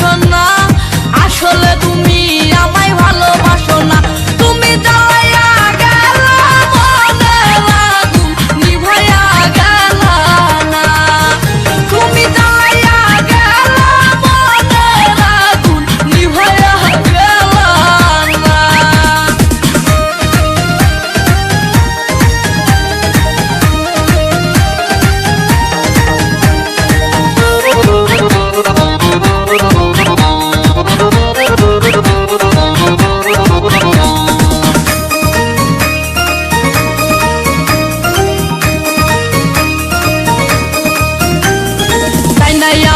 from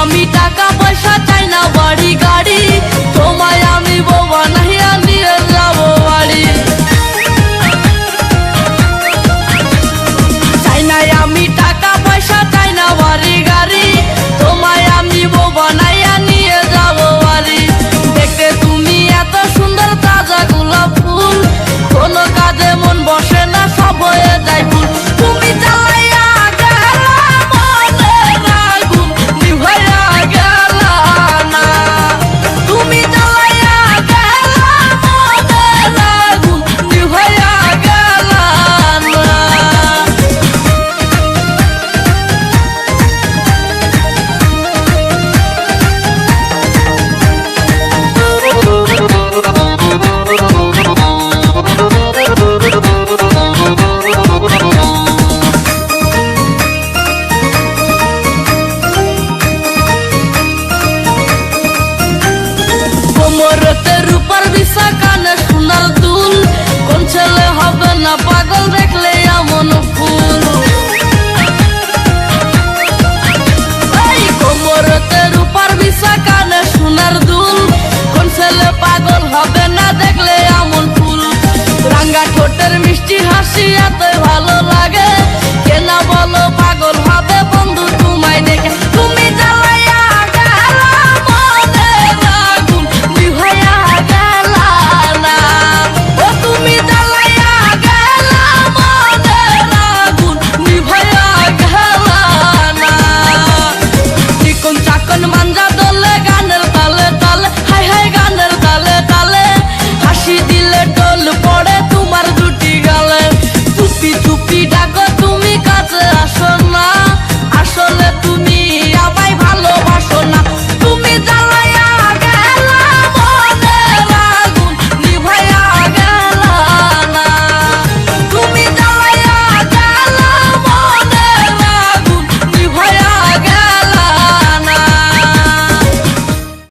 আমি টাকা পয়সা চাই না বাড়ি গাড়ি। তোমায় আমি বউ এত